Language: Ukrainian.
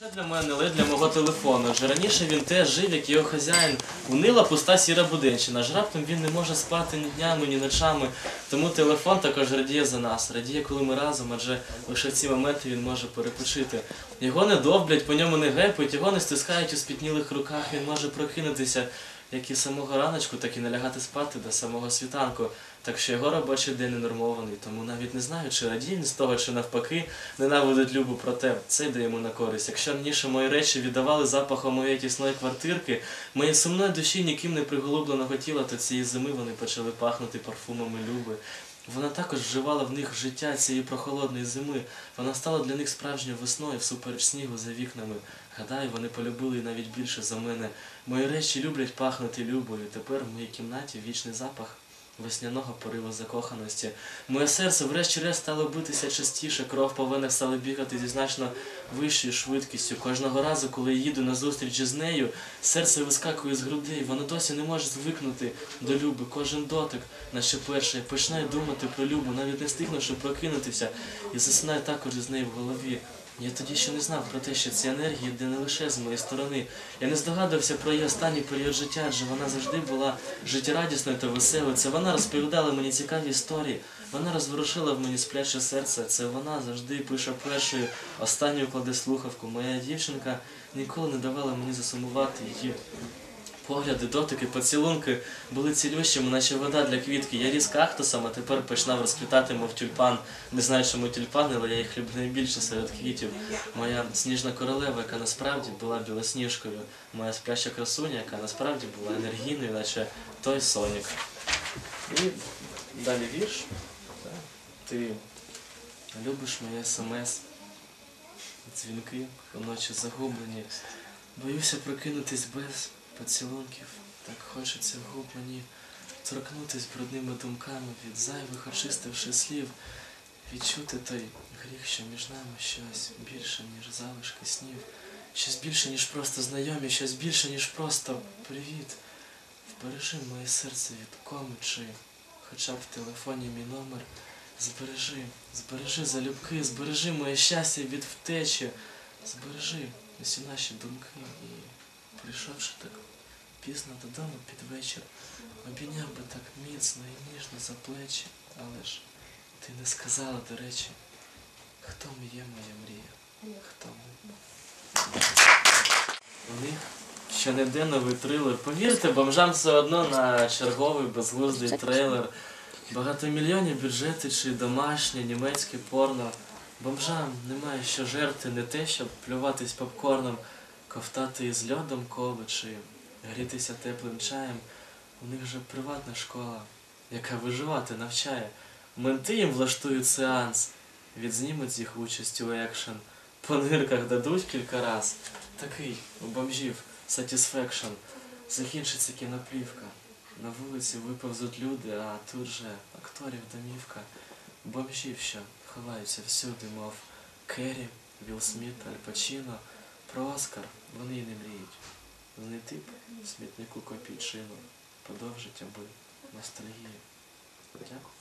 Це для мене, але для мого телефону. Вже раніше він теж жив, як його хазяїн. Унила пуста сіра будинчина. Ж раптом він не може спати ні днями, ні ночами. Тому телефон також радіє за нас. Радіє, коли ми разом, адже лише в ці моменти він може перепочити. Його не довблять, по ньому не гепають, його не стискають у спітнілих руках. Він може прокинутися як і самого раночку, так і не лягати спати до самого світанку. Так що його робочий день ненормований, тому навіть не знаю, чи радіє з того, чи навпаки ненавидить любу, проте це йде йому на користь. Якщо раніше мої речі віддавали запахом моєї тісної квартирки, моєї сумної душі ніким не приголубленого тіла, то цієї зими вони почали пахнути парфумами люби. Вона також вживала в них життя цієї прохолодної зими. Вона стала для них справжньою весною всупереч снігу за вікнами. Гадаю, вони полюбили її навіть більше за мене. Мої речі люблять пахнути любою. Тепер в моїй кімнаті вічний запах весняного пориву закоханості. Моє серце врешті-решт стало битися частіше, кров по венах стала бігати зі значно вищою швидкістю. Кожного разу, коли я їду на зустріч із нею, серце вискакує з грудей. Воно досі не може звикнути до люби. Кожен дотик, наче перший, починає думати про любу, навіть не встигнувши прокинутися, і засинає також із нею в голові. Я тоді ще не знав про те, що ці енергії йде не лише з моєї сторони. Я не здогадувався про її останній період життя, адже вона завжди була життєрадісною та веселою. Це вона розповідала мені цікаві історії. Вона розворушила в мені спляче серце. Це вона завжди пише першою, останньою кладе слухавку. Моя дівчинка ніколи не давала мені засумувати її. Погляди, дотики, поцілунки були цілющими, наче вода для квітки. Я ріс кактусом, а тепер починав розквітати, мов тюльпан. Не знаю, чому тюльпани, але я їх люблю найбільше серед квітів. Моя сніжна королева, яка насправді була білосніжкою. Моя спляча красуня, яка насправді була енергійною, наче той сонік. І далі вірш. Ти любиш моє смс, дзвінки вночі загублені. Боюся прокинутись без поцілунків. Так хочеться губ мені торкнутись брудними думками від зайвих очистивши слів, відчути той гріх, що між нами щось більше, ніж залишки снів, щось більше, ніж просто знайомі, щось більше, ніж просто привіт. Вбережи моє серце від коми чи хоча б в телефоні мій номер. Збережи, збережи залюбки, збережи моє щастя від втечі, збережи усі наші думки і прийшовши так пізно додому під вечір, обійняв би так міцно і ніжно за плечі, але ж ти не сказала, до речі, хто ми є моя мрія, хто ми. Вони ще не новий трилер. Повірте, бомжам все одно на черговий безглуздий трейлер. Багатомільйонні бюджети чи домашнє німецьке порно. Бомжам немає що жерти, не те, щоб плюватись попкорном, ковтати із льодом коли чи грітися теплим чаєм. У них же приватна школа, яка виживати навчає. Менти їм влаштують сеанс, відзнімуть їх участь у екшен. По нирках дадуть кілька раз. Такий у бомжів satisfaction. Закінчиться кіноплівка. На вулиці виповзуть люди, а тут же акторів домівка. Бомжів, що ховаються всюди, мов Керрі, Вілл Сміт, Аль Пачіно. Про Оскар вони й не мріють. Знайти б смітнику копійчину, подовжить аби ностальгію. Дякую.